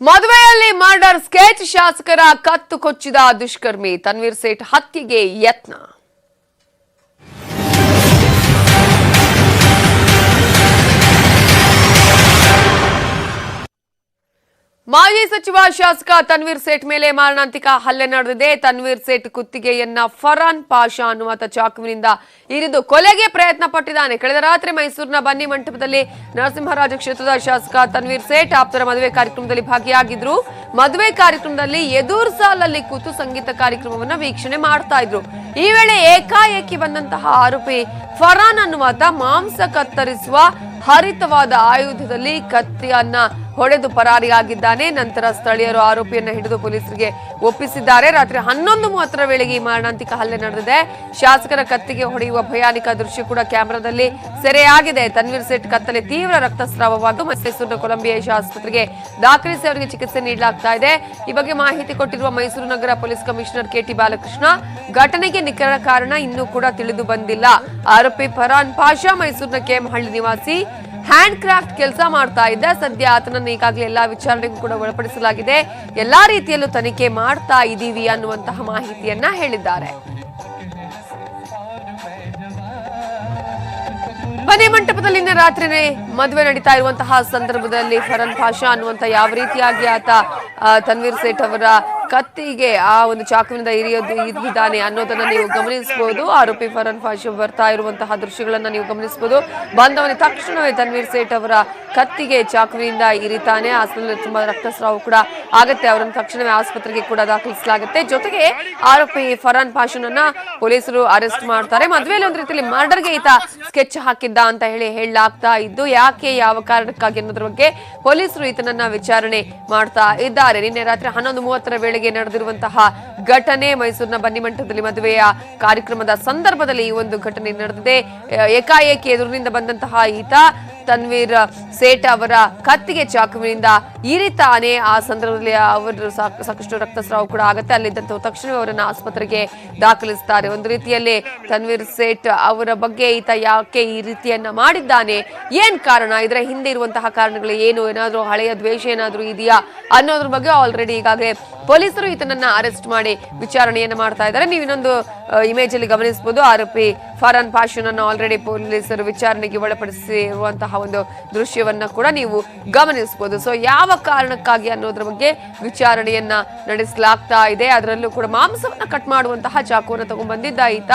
ಮದುವೆಯಲ್ಲಿ murder sketch ಶಾಸಕರ ಕತ್ತು ಕೊಚ್ಚಿದ ದುಷ್ಕರ್ಮಿ. ತನ್ವೀರ್ ಸೇಠ್ ಹತ್ಯೆಗೆ ಯತ್ನ. ಮಾಜಿ ಸಚಿವ ಶಾಸಕ ತನ್ವೀರ್ ಸೇಠ್ ಮೇಲೆ ಮಾರಣಾಂತಿಕ ಹಲ್ಲೆ ನಡೆದಿದೆ. ತನ್ವೀರ್ ಸೇಠ್ ಕುತ್ತಿಗೆಯನ್ನ ಫರಾನ್ ಪಾಷಾ ಅನ್ನುವಂತ ಚಾಕುವಿನಿಂದ ಇರಿದು ಕೊಲೆಗೆ ಪ್ರಯತ್ನ ಪಟ್ಟಿದ್ದಾನೆ ಕಳೆದ ರಾತ್ರಿ ಮೈಸೂರಿನ ಬನ್ನಿ ಮಂಟಪದಲ್ಲಿ ನರಸಿಂಹರಾಜ ಕ್ಷೇತ್ರದ ಶಾಸಕ ತನ್ವೀರ್ ಸೇಠ್ ಆಪ್ತರ ಮದುವೆ ಕಾರ್ಯಕ್ರಮದಲ್ಲಿ ಭಾಗಿಯಾಗಿದ್ರು. ಮದುವೆ ಕಾರ್ಯಕ್ರಮದಲ್ಲಿ ಎದುರು ಸಾಲಲ್ಲಿ ಕೂತು ಸಂಗೀತ ಕಾರ್ಯಕ್ರಮವನ್ನ ವೀಕ್ಷಣೆ ಮಾಡ್ತಾ ಇದ್ರು. ಈ ವೇಳೆ ಏಕಾಏಕಿ ಬಂದಂತಹ ಆರೋಪಿ ಫರಾನ್ ಅನ್ನುವಾತ ಮಾಂಸ ಕತ್ತರಿಸುವ ಹರಿತವಾದ ಆಯುಧದಲ್ಲಿ ಕತ್ತಿಯನ್ನ ಹೊಡೆದು ಪರಾರಿಯಾಗಿದ್ದಾನೆ. ನಂತರ ಸ್ಥಳೀಯರು ಆರೋಪಿಯನ್ನು ಹಿಡಿದು ಪೊಲೀಸರಿಗೆ ಒಪ್ಪಿಸಿದ್ದಾರೆ. ರಾತ್ರಿ ಹನ್ನೊಂದು ಮೂವತ್ತರ ವೇಳೆಗೆ ಈ ಮಾರಣಾಂತಿಕ ಹಲ್ಲೆ ನಡೆದಿದೆ. ಶಾಸಕರ ಕತ್ತಿಗೆ ಹೊಡೆಯುವ ಭಯಾನಿಕ ದೃಶ್ಯ ಕೂಡ ಕ್ಯಾಮೆರಾದಲ್ಲಿ ಸೆರೆಯಾಗಿದೆ. ತನ್ವೀರ್ ಸೇಠ್ ಕತ್ತಲೆ ತೀವ್ರ ರಕ್ತಸ್ರಾವವಾಗಿ ಮೈಸೂರಿನ ಕೊಲಂಬಿಯಾ ಆಸ್ಪತ್ರೆಗೆ ದಾಖಲಿಸಿ ಅವರಿಗೆ ಚಿಕಿತ್ಸೆ ನೀಡಲಾಗ್ತಾ ಇದೆ. ಈ ಬಗ್ಗೆ ಮಾಹಿತಿ ಕೊಟ್ಟಿರುವ ಮೈಸೂರು ನಗರ police commissioner K T Balakrishna, ಘಟನೆಗೆ ನಿಖರ ಕಾರಣ ಇನ್ನೂ ಕೂಡ ತಿಳಿದು ಬಂದಿಲ್ಲ. ಆರೋಪಿ ಫರಾನ್ ಪಾಷಾ ಮೈಸೂರಿನ ಕೆಎಂಹಳ್ಳಿ ನಿವಾಸಿ. ಹ್ಯಾಂಡ್ ಕ್ರಾಫ್ಟ್ ಕೆಲಸ ಮಾಡ್ತಾ ಇದ್ದ. ಸದ್ಯ ಆತನನ್ನು ಈಗಾಗಲೇ ಎಲ್ಲಾ ವಿಚಾರಣೆಗೂ ಕೂಡ ಒಳಪಡಿಸಲಾಗಿದೆ. ಎಲ್ಲಾ ರೀತಿಯಲ್ಲೂ ತನಿಖೆ ಮಾಡ್ತಾ ಇದ್ದೀವಿ ಅನ್ನುವಂತಹ ಮಾಹಿತಿಯನ್ನ ಹೇಳಿದ್ದಾರೆ. ಮನೆ ಮಂಟಪದಲ್ಲಿ ನಿನ್ನೆ ರಾತ್ರಿನೇ ಮದುವೆ ನಡೀತಾ ಇರುವಂತಹ ಸಂದರ್ಭದಲ್ಲಿ ಫರನ್ ಪಾಷಾ ಅನ್ನುವಂತ ಯಾವ ರೀತಿಯಾಗಿ ಆತ ತನ್ವೀರ್ ಸೇಠ್ ಅವರ ಕತ್ತಿಗೆ ಆ ಒಂದು ಚಾಕುವಿನಿಂದ ಇರಿಯೋದು ಇದ್ದಾನೆ ಅನ್ನೋದನ್ನ ನೀವು ಗಮನಿಸಬಹುದು. ಆರೋಪಿ ಫರನ್ ಫಾಶಿ ಬರ್ತಾ ಇರುವಂತಹ ದೃಶ್ಯಗಳನ್ನ ನೀವು ಗಮನಿಸಬಹುದು. ಬಂದವನೇ ತಕ್ಷಣವೇ ತನ್ವೀರ್ ಸೇಠ್ ಅವರ ಕತ್ತಿಗೆ ಚಾಕುವಿನಿಂದ ಇರಿತಾನೆ. ಆಸ್ಪತ್ರೆ ತುಂಬಾ ರಕ್ತಸ್ರಾವ ಕೂಡ ಆಗತ್ತೆ. ಅವರನ್ನು ತಕ್ಷಣವೇ ಆಸ್ಪತ್ರೆಗೆ ಕೂಡ ದಾಖಲಿಸಲಾಗುತ್ತೆ. ಜೊತೆಗೆ ಆರೋಪಿ ಫರಾನ್ ಪಾಷನನ್ನ ಪೊಲೀಸರು ಅರೆಸ್ಟ್ ಮಾಡ್ತಾರೆ. ಮದುವೆಯಲ್ಲಿ ಒಂದ್ ರೀತಿಯಲ್ಲಿ ಮರ್ಡರ್ಗೆ ಈತ ಸ್ಕೆಚ್ ಹಾಕಿದ್ದ ಅಂತ ಹೇಳಿ ಹೇಳಲಾಗ್ತಾ ಇದ್ದು, ಯಾಕೆ, ಯಾವ ಕಾರಣಕ್ಕಾಗಿ ಅನ್ನೋದ್ರ ಬಗ್ಗೆ ಪೊಲೀಸರು ಈತನನ್ನ ವಿಚಾರಣೆ ಮಾಡ್ತಾ ಇದ್ದಾರೆ. ನಿನ್ನೆ ರಾತ್ರಿ ಹನ್ನೊಂದು ಮೂವತ್ತರ ವೇಳೆಗೆ ನಡೆದಿರುವಂತಹ ಘಟನೆ ಮೈಸೂರಿನ ಬನ್ನಿಮಂಟದಲ್ಲಿ ಮದುವೆಯ ಕಾರ್ಯಕ್ರಮದ ಸಂದರ್ಭದಲ್ಲಿ ಈ ಒಂದು ಘಟನೆ ನಡೆದಿದೆ. ಏಕಾಏಕಿ ಎದುರಿನಿಂದ ಬಂದಂತಹ ಈತ ತನ್ವೀರ್ ಸೇಠ್ ಅವರ ಕತ್ತಿಗೆ ಚಾಕುವಿನಿಂದ ಇರಿತಾನೆ. ಆ ಸಂದರ್ಭದಲ್ಲಿ ಅವರು ಸಾಕ್- ಸಾಕಷ್ಟು ರಕ್ತಸ್ರಾವ ಕೂಡ ಆಗುತ್ತೆ. ಅಲ್ಲಿದ್ದಂತ ತಕ್ಷಣವೇ ಅವರನ್ನು ಆಸ್ಪತ್ರೆಗೆ ದಾಖಲಿಸ್ತಾರೆ. ಒಂದು ರೀತಿಯಲ್ಲಿ ತನ್ವೀರ್ ಸೇಠ್ ಅವರ ಬಗ್ಗೆ ಈತ ಯಾಕೆ ಈ ರೀತಿಯನ್ನ ಮಾಡಿದ್ದಾನೆ? ಏನ್ ಕಾರಣ? ಇದರ ಹಿಂದೆ ಇರುವಂತಹ ಕಾರಣಗಳು ಏನು? ಏನಾದ್ರೂ ಹಳೆಯ ದ್ವೇಷ ಏನಾದ್ರೂ ಇದೆಯಾ ಅನ್ನೋದ್ರ ಬಗ್ಗೆ ಆಲ್ರೆಡಿ ಈಗಾಗಲೇ ಪೊಲೀಸರು ಈತನನ್ನ ಅರೆಸ್ಟ್ ಮಾಡಿ ವಿಚಾರಣೆಯನ್ನ ಮಾಡ್ತಾ ಇದ್ದಾರೆ. ನೀವು ಇನ್ನೊಂದು ಇಮೇಜ್ ಅಲ್ಲಿ ಗಮನಿಸಬಹುದು ಆರೋಪಿ ಫರಾನ್ ಪಾಷನನ್ನು ಆಲ್ರೆಡಿ ಪೊಲೀಸರು ವಿಚಾರಣೆಗೆ ಒಳಪಡಿಸಿರುವಂತಹ ಒಂದು ದೃಶ್ಯವನ್ನ ಕೂಡ ನೀವು ಗಮನಿಸಬಹುದು. ಸೊ ಯಾವ ಕಾರಣಕ್ಕಾಗಿ ಅನ್ನೋದ್ರ ಬಗ್ಗೆ ವಿಚಾರಣೆಯನ್ನ ನಡೆಸಲಾಗ್ತಾ ಇದೆ, ಅದರಲ್ಲೂ ಕೂಡ ಮಾಂಸವನ್ನ ಕಟ್ ಮಾಡುವಂತಹ ಚಾಕುವನ್ನು ತಗೊಂಡ್ ಬಂದಿದ್ದ ಈತ.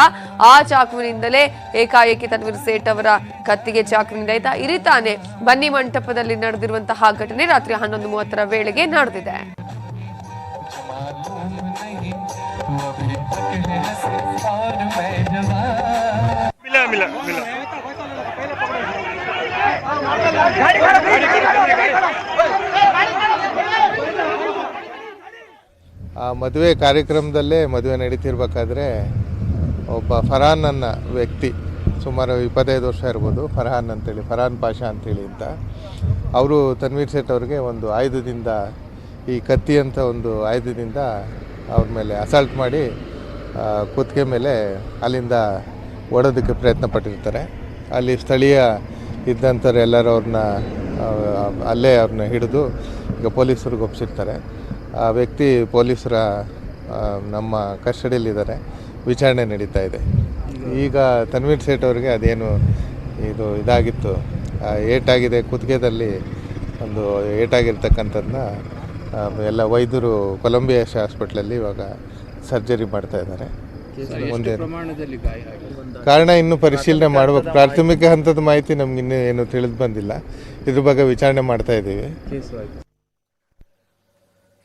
ಆ ಚಾಕುವಿನಿಂದಲೇ ಏಕಾಏಕಿ ತನ್ವೀರ್ ಸೇಠ್ ಅವರ ಕತ್ತಿಗೆ ಚಾಕುವಿನಿಂದ ಈತ ಇರಿತಾನೆ. ಬನ್ನಿ ಮಂಟಪದಲ್ಲಿ ನಡೆದಿರುವಂತಹ ಘಟನೆ ರಾತ್ರಿ ಹನ್ನೊಂದು ಮೂವತ್ತರ ವೇಳೆಗೆ ನಡೆದಿದೆ. मिला मिला मिला ಆ ಮದುವೆ ಕಾರ್ಯಕ್ರಮದಲ್ಲೇ ಮದುವೆ ನಡೀತಿರ್ಬೇಕಾದ್ರೆ ಒಬ್ಬ ಫರಾನ್ ಅನ್ನ ವ್ಯಕ್ತಿ ಸುಮಾರು ಇಪ್ಪತ್ತೈದು ವರ್ಷ ಇರ್ಬೋದು ಫರ್ಹಾನ್ ಅಂತೇಳಿ ಫರಾನ್ ಪಾಷಾ ಅಂತೇಳಿ ಅಂತ ಅವರು ತನ್ವೀರ್ ಸೇಠ್ ಅವ್ರಿಗೆ ಒಂದು ಆಯುಧದಿಂದ ಈ ಕತ್ತಿ ಅಂತ ಒಂದು ಆಯುಧದಿಂದ ಅವ್ರ ಮೇಲೆ ಅಸಾಲ್ಟ್ ಮಾಡಿ ಕುತ್ತಿಗೆ ಮೇಲೆ ಅಲ್ಲಿಂದ ಓಡೋದಕ್ಕೆ ಪ್ರಯತ್ನ ಪಟ್ಟಿರ್ತಾರೆ. ಅಲ್ಲಿ ಸ್ಥಳೀಯ ಇದ್ದಂಥವ್ರು ಎಲ್ಲರೂ ಅವ್ರನ್ನ ಅಲ್ಲೇ ಅವ್ರನ್ನ ಹಿಡಿದು ಈಗ ಪೊಲೀಸರಿಗೆ ಒಪ್ಪಿಸಿರ್ತಾರೆ. ಆ ವ್ಯಕ್ತಿ ಪೊಲೀಸರ ನಮ್ಮ ಕಸ್ಟಡಿಯಲ್ಲಿದ್ದಾರೆ. ವಿಚಾರಣೆ ನಡೀತಾ ಇದೆ. ಈಗ ತನ್ವೀರ್ ಸೇಠ್ ಅವರಿಗೆ ಅದೇನು ಇದು ಇದಾಗಿತ್ತು. ಏಟಾಗಿದೆ ಕುತ್ತಿಗೆದಲ್ಲಿ ಒಂದು ಏಟಾಗಿರ್ತಕ್ಕಂಥದ್ದನ್ನ ಎಲ್ಲ ವೈದ್ಯರು ಕೊಲಂಬಿಯಾ ಹಾಸ್ಪಿಟ್ಲಲ್ಲಿ ಇವಾಗ ಸರ್ಜರಿ ಮಾಡ್ತಾ ಇದ್ದಾರೆ. ಮುಂದೆ ಪ್ರಮಾಣದಲ್ಲಿ ಗಾಯ ಆಗಿದೆ? ಕಾರಣ ಇನ್ನು ಪರಿಶೀಲನೆ ಮಾಡಬೇಕು. ಪ್ರಾಥಮಿಕ ಹಂತದ ಮಾಹಿತಿ ನಮ್ಗೆ ಇನ್ನೂ ಏನು ತಿಳಿದು ಬಂದಿಲ್ಲ. ಇದ್ರ ಬಗ್ಗೆ ವಿಚಾರಣೆ ಮಾಡ್ತಾ ಇದ್ದೀವಿ.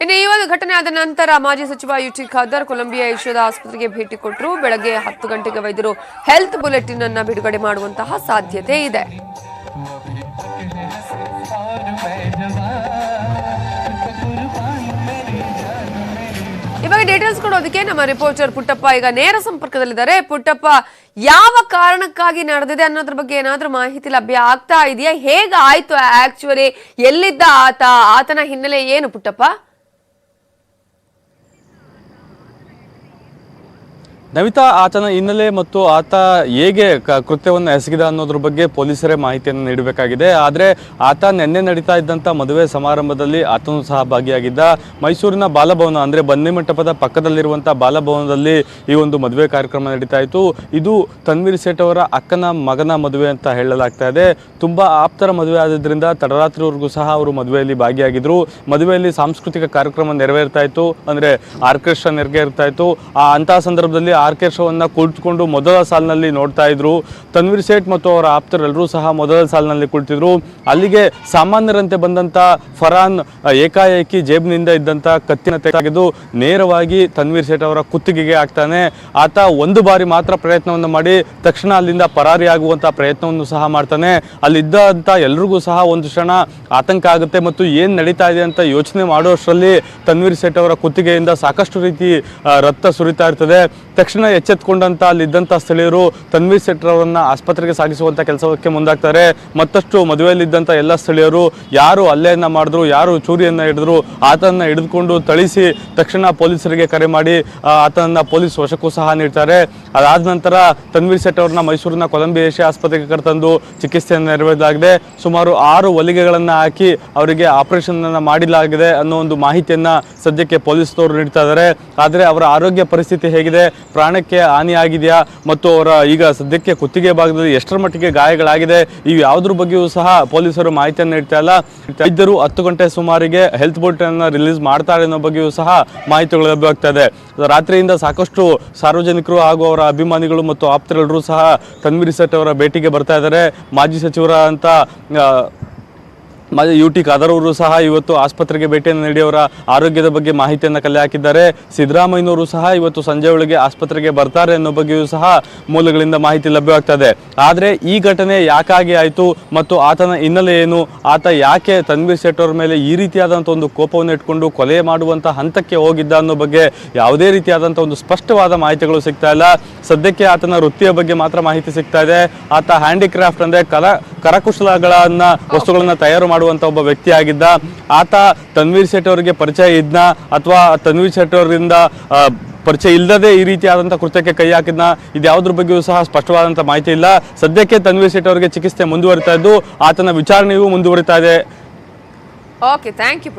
ಇನ್ನು ಈ ಒಂದು ಘಟನೆ ಆದ ನಂತರ ಮಾಜಿ ಸಚಿವ ಯು ಟಿ ಖಾದರ್ ಕೊಲಂಬಿಯಾ ಏಷ್ಯಾದ ಆಸ್ಪತ್ರೆಗೆ ಭೇಟಿ ಕೊಟ್ಟರು. ಬೆಳಗ್ಗೆ ಹತ್ತು ಗಂಟೆಗೆ ವೈದ್ಯರು ಹೆಲ್ತ್ ಬುಲೆಟಿನ್ ಅನ್ನು ಬಿಡುಗಡೆ ಮಾಡುವಂತಹ ಸಾಧ್ಯತೆ ಇದೆ. ಇವಾಗ ನಮ್ಮ ರಿಪೋರ್ಟರ್ ಪುಟ್ಟಪ್ಪ ಈಗ ನೇರ ಸಂಪರ್ಕದಲ್ಲಿದ್ದಾರೆ. ಪುಟ್ಟಪ್ಪ, ಯಾವ ಕಾರಣಕ್ಕಾಗಿ ನಡೆದಿದೆ ಅನ್ನೋದ್ರ ಬಗ್ಗೆ ಏನಾದ್ರೂ ಮಾಹಿತಿ ಲಭ್ಯ ಆಗ್ತಾ ಇದೆಯಾ? ಹೇಗೆ ಆಯ್ತು ಆಕ್ಚುಲಿ ಎಲ್ಲಿದ್ದ ಆತ? ಆತನ ಹಿನ್ನೆಲೆ ಏನು ಪುಟ್ಟಪ್ಪ? ನವಿತಾ, ಆತನ ಹಿನ್ನೆಲೆ ಮತ್ತು ಆತ ಹೇಗೆ ಕೃತ್ಯವನ್ನು ಎಸಗಿದ ಅನ್ನೋದ್ರ ಬಗ್ಗೆ ಪೊಲೀಸರೇ ಮಾಹಿತಿಯನ್ನು ನೀಡಬೇಕಾಗಿದೆ. ಆದರೆ ಆತ ನಿನ್ನೆ ನಡೀತಾ ಇದ್ದಂಥ ಮದುವೆ ಸಮಾರಂಭದಲ್ಲಿ ಆತನು ಸಹ ಭಾಗಿಯಾಗಿದ್ದ ಮೈಸೂರಿನ ಬಾಲಭವನ, ಅಂದರೆ ಬನ್ನಿಮಂಟಪದ ಪಕ್ಕದಲ್ಲಿರುವಂಥ ಬಾಲಭವನದಲ್ಲಿ ಈ ಒಂದು ಮದುವೆ ಕಾರ್ಯಕ್ರಮ ನಡೀತಾ ಇತ್ತು. ಇದು ತನ್ವೀರ್ ಸೇಟ್ ಅವರ ಅಕ್ಕನ ಮಗನ ಮದುವೆ ಅಂತ ಹೇಳಲಾಗ್ತಾ ಇದೆ. ತುಂಬ ಆಪ್ತರ ಮದುವೆ ಆದ್ದರಿಂದ ತಡರಾತ್ರಿವರೆಗೂ ಸಹ ಅವರು ಮದುವೆಯಲ್ಲಿ ಭಾಗಿಯಾಗಿದ್ದರು ಮದುವೆಯಲ್ಲಿ ಸಾಂಸ್ಕೃತಿಕ ಕಾರ್ಯಕ್ರಮ ನೆರವೇರ್ತಾ ಇತ್ತು. ಅಂದರೆ ಆರ್ಕೆಸ್ಟ್ರಾ ನೆರವೇರ್ತಾ ಇತ್ತು. ಆ ಅಂತಹ ಸಂದರ್ಭದಲ್ಲಿ ಆರ್ಕೆಸ್ಟ್ರಾವನ್ನು ಕುಳಿತುಕೊಂಡು ಮೊದಲ ಸಾಲಿನಲ್ಲಿ ನೋಡ್ತಾ ಇದ್ರು. ತನ್ವೀರ್ ಸೇಠ್ ಮತ್ತು ಅವರ ಆಪ್ತರೆಲ್ಲರೂ ಸಹ ಮೊದಲ ಸಾಲಿನಲ್ಲಿ ಕುಳಿತಿದ್ರು. ಅಲ್ಲಿಗೆ ಸಾಮಾನ್ಯರಂತೆ ಬಂದಂಥ ಫರಾನ್ ಏಕಾಏಕಿ ಜೇಬ್ನಿಂದ ಇದ್ದಂಥ ಕತ್ತಿನ ತೆಗೆದು ನೇರವಾಗಿ ತನ್ವೀರ್ ಸೇಠ್ ಅವರ ಕುತ್ತಿಗೆಗೆ ಹಾಕ್ತಾನೆ. ಆತ ಒಂದು ಬಾರಿ ಮಾತ್ರ ಪ್ರಯತ್ನವನ್ನು ಮಾಡಿ ತಕ್ಷಣ ಅಲ್ಲಿಂದ ಪರಾರಿಯಾಗುವಂಥ ಪ್ರಯತ್ನವನ್ನು ಸಹ ಮಾಡ್ತಾನೆ. ಅಲ್ಲಿದ್ದಂಥ ಎಲ್ರಿಗೂ ಸಹ ಒಂದು ಕ್ಷಣ ಆತಂಕ ಆಗುತ್ತೆ ಮತ್ತು ಏನು ನಡೀತಾ ಇದೆ ಅಂತ ಯೋಚನೆ ಮಾಡುವಷ್ಟರಲ್ಲಿ ತನ್ವೀರ್ ಸೇಠ್ ಅವರ ಕುತ್ತಿಗೆಯಿಂದ ಸಾಕಷ್ಟು ರೀತಿ ರಕ್ತ ಸುರಿತಾ ಇರ್ತದೆ. ತಕ್ಷಣ ಎಚ್ಚೆತ್ತುಕೊಂಡಂಥ ಅಲ್ಲಿದ್ದಂಥ ಸ್ಥಳೀಯರು ತನ್ವೀರ್ ಸೇಠ್ ಅವರನ್ನ ಆಸ್ಪತ್ರೆಗೆ ಸಾಗಿಸುವಂಥ ಕೆಲಸಕ್ಕೆ ಮುಂದಾಗ್ತಾರೆ. ಮತ್ತಷ್ಟು ಮದುವೆಯಲ್ಲಿದ್ದಂಥ ಎಲ್ಲ ಸ್ಥಳೀಯರು ಯಾರು ಹಲ್ಲೆಯನ್ನು ಮಾಡಿದ್ರು, ಯಾರು ಚೂರಿಯನ್ನ ಹಿಡಿದ್ರು, ಆತನನ್ನ ಹಿಡಿದುಕೊಂಡು ಥಳಿಸಿ ತಕ್ಷಣ ಪೊಲೀಸರಿಗೆ ಕರೆ ಮಾಡಿ ಆತನನ್ನು ಪೊಲೀಸ್ ವಶಕ್ಕೂ ಸಹ ನೀಡ್ತಾರೆ. ಅದಾದ ನಂತರ ತನ್ವೀರ್ ಸೇಠ್ ಅವ್ರನ್ನ ಮೈಸೂರಿನ ಕೊಲಂಬಿ ಏಷ್ಯಾ ಆಸ್ಪತ್ರೆಗೆ ಕರೆತಂದು ಚಿಕಿತ್ಸೆಯನ್ನು ನೆರವೇರಿಸಲಾಗಿದೆ. ಸುಮಾರು ಆರು ಹೊಲಿಗೆಗಳನ್ನು ಹಾಕಿ ಅವರಿಗೆ ಆಪರೇಷನ್ ಮಾಡಲಾಗಿದೆ ಅನ್ನೋ ಒಂದು ಮಾಹಿತಿಯನ್ನ ಸದ್ಯಕ್ಕೆ ಪೊಲೀಸ್ನವರು ನೀಡ್ತಾ ಇದ್ದಾರೆ. ಆದರೆ ಅವರ ಆರೋಗ್ಯ ಪರಿಸ್ಥಿತಿ ಹೇಗಿದೆ? ಪ್ರಾಣಕ್ಕೆ ಹಾನಿಯಾಗಿದೆಯಾ ಮತ್ತು ಅವರ ಈಗ ಸದ್ಯಕ್ಕೆ ಕುತ್ತಿಗೆ ಭಾಗದಲ್ಲಿ ಎಷ್ಟರ ಮಟ್ಟಿಗೆ ಗಾಯಗಳಾಗಿದೆ ಇವು ಯಾವುದ್ರ ಬಗ್ಗೆಯೂ ಸಹ ಪೊಲೀಸರು ಮಾಹಿತಿಯನ್ನು ನೀಡ್ತಾ ಇಲ್ಲ. ವೈದ್ಯರು ಹತ್ತು ಗಂಟೆ ಸುಮಾರಿಗೆ ಹೆಲ್ತ್ ಅನ್ನ ರಿಲೀಸ್ ಮಾಡ್ತಾರೆ ಅನ್ನೋ ಬಗ್ಗೆಯೂ ಸಹ ಮಾಹಿತಿಗಳು ಲಭ್ಯವಾಗ್ತಾ ಇದೆ. ರಾತ್ರಿಯಿಂದ ಸಾಕಷ್ಟು ಸಾರ್ವಜನಿಕರು ಹಾಗೂ ಅವರ ಅಭಿಮಾನಿಗಳು ಮತ್ತು ಆಪ್ತರೆಲ್ಲರೂ ಸಹ ತನ್ವೀರ್ ಸೆಟ್ ಅವರ ಭೇಟಿಗೆ ಬರ್ತಾ ಇದ್ದಾರೆ. ಮಾಜಿ ಸಚಿವರ ಅಂತ ಯು ಟಿ ಖಾದರ್ ಅವರು ಸಹ ಇವತ್ತು ಆಸ್ಪತ್ರೆಗೆ ಭೇಟಿಯನ್ನು ನೀಡಿ ಅವರ ಆರೋಗ್ಯದ ಬಗ್ಗೆ ಮಾಹಿತಿಯನ್ನು ಕಲೆ ಹಾಕಿದ್ದಾರೆ ಸಿದ್ದರಾಮಯ್ಯನವರು ಸಹ ಇವತ್ತು ಸಂಜೆ ಒಳಗೆ ಆಸ್ಪತ್ರೆಗೆ ಬರ್ತಾರೆ ಅನ್ನೋ ಬಗ್ಗೆಯೂ ಸಹ ಮೂಲಗಳಿಂದ ಮಾಹಿತಿ ಲಭ್ಯವಾಗ್ತದೆ. ಆದರೆ ಈ ಘಟನೆ ಯಾಕಾಗಿ ಆಯಿತು ಮತ್ತು ಆತನ ಹಿನ್ನೆಲೆ ಏನು, ಆತ ಯಾಕೆ ತನ್ವೀರ್ ಸೇಠ್ ಅವರ ಮೇಲೆ ಈ ರೀತಿಯಾದಂಥ ಒಂದು ಕೋಪವನ್ನು ಇಟ್ಕೊಂಡು ಕೊಲೆ ಮಾಡುವಂಥ ಹಂತಕ್ಕೆ ಹೋಗಿದ್ದ ಅನ್ನೋ ಬಗ್ಗೆ ಯಾವುದೇ ರೀತಿಯಾದಂಥ ಒಂದು ಸ್ಪಷ್ಟವಾದ ಮಾಹಿತಿಗಳು ಸಿಗ್ತಾ ಇಲ್ಲ. ಸದ್ಯಕ್ಕೆ ಆತನ ವೃತ್ತಿಯ ಬಗ್ಗೆ ಮಾತ್ರ ಮಾಹಿತಿ ಸಿಗ್ತಾ ಇದೆ. ಆತ ಹ್ಯಾಂಡಿಕ್ರಾಫ್ಟ್ ಅಂದರೆ ಕಲಾ ಕರಕುಶಲಗಳನ್ನು, ವಸ್ತುಗಳನ್ನು ತಯಾರು ಮಾಡುವಂತ ಒಬ್ಬ ವ್ಯಕ್ತಿ ಆಗಿದ್ದ ಆತ ತನ್ವೀರ್ ಶೆಟ್ಟಿ ಅವರಿಗೆ ಪರಿಚಯ ಇದ್ನ ಅಥವಾ ತನ್ವೀರ್ ಶೆಟ್ಟಿ ಅವರಿಂದ ಪರಿಚಯ ಇಲ್ಲದೆ ಈ ರೀತಿಯಾದಂಥ ಕೃತ್ಯಕ್ಕೆ ಕೈ ಹಾಕಿದ್ನ, ಇದು ಯಾವುದ್ರ ಬಗ್ಗೆಯೂ ಸಹ ಸ್ಪಷ್ಟವಾದಂಥ ಮಾಹಿತಿ ಇಲ್ಲ. ಸದ್ಯಕ್ಕೆ ತನ್ವೀರ್ ಶೆಟ್ಟಿ ಅವರಿಗೆ ಚಿಕಿತ್ಸೆ ಮುಂದುವರಿತಾ ಇದ್ದು ಆತನ ವಿಚಾರಣೆಯೂ ಮುಂದುವರಿತಾ ಇದೆ. Okay thank you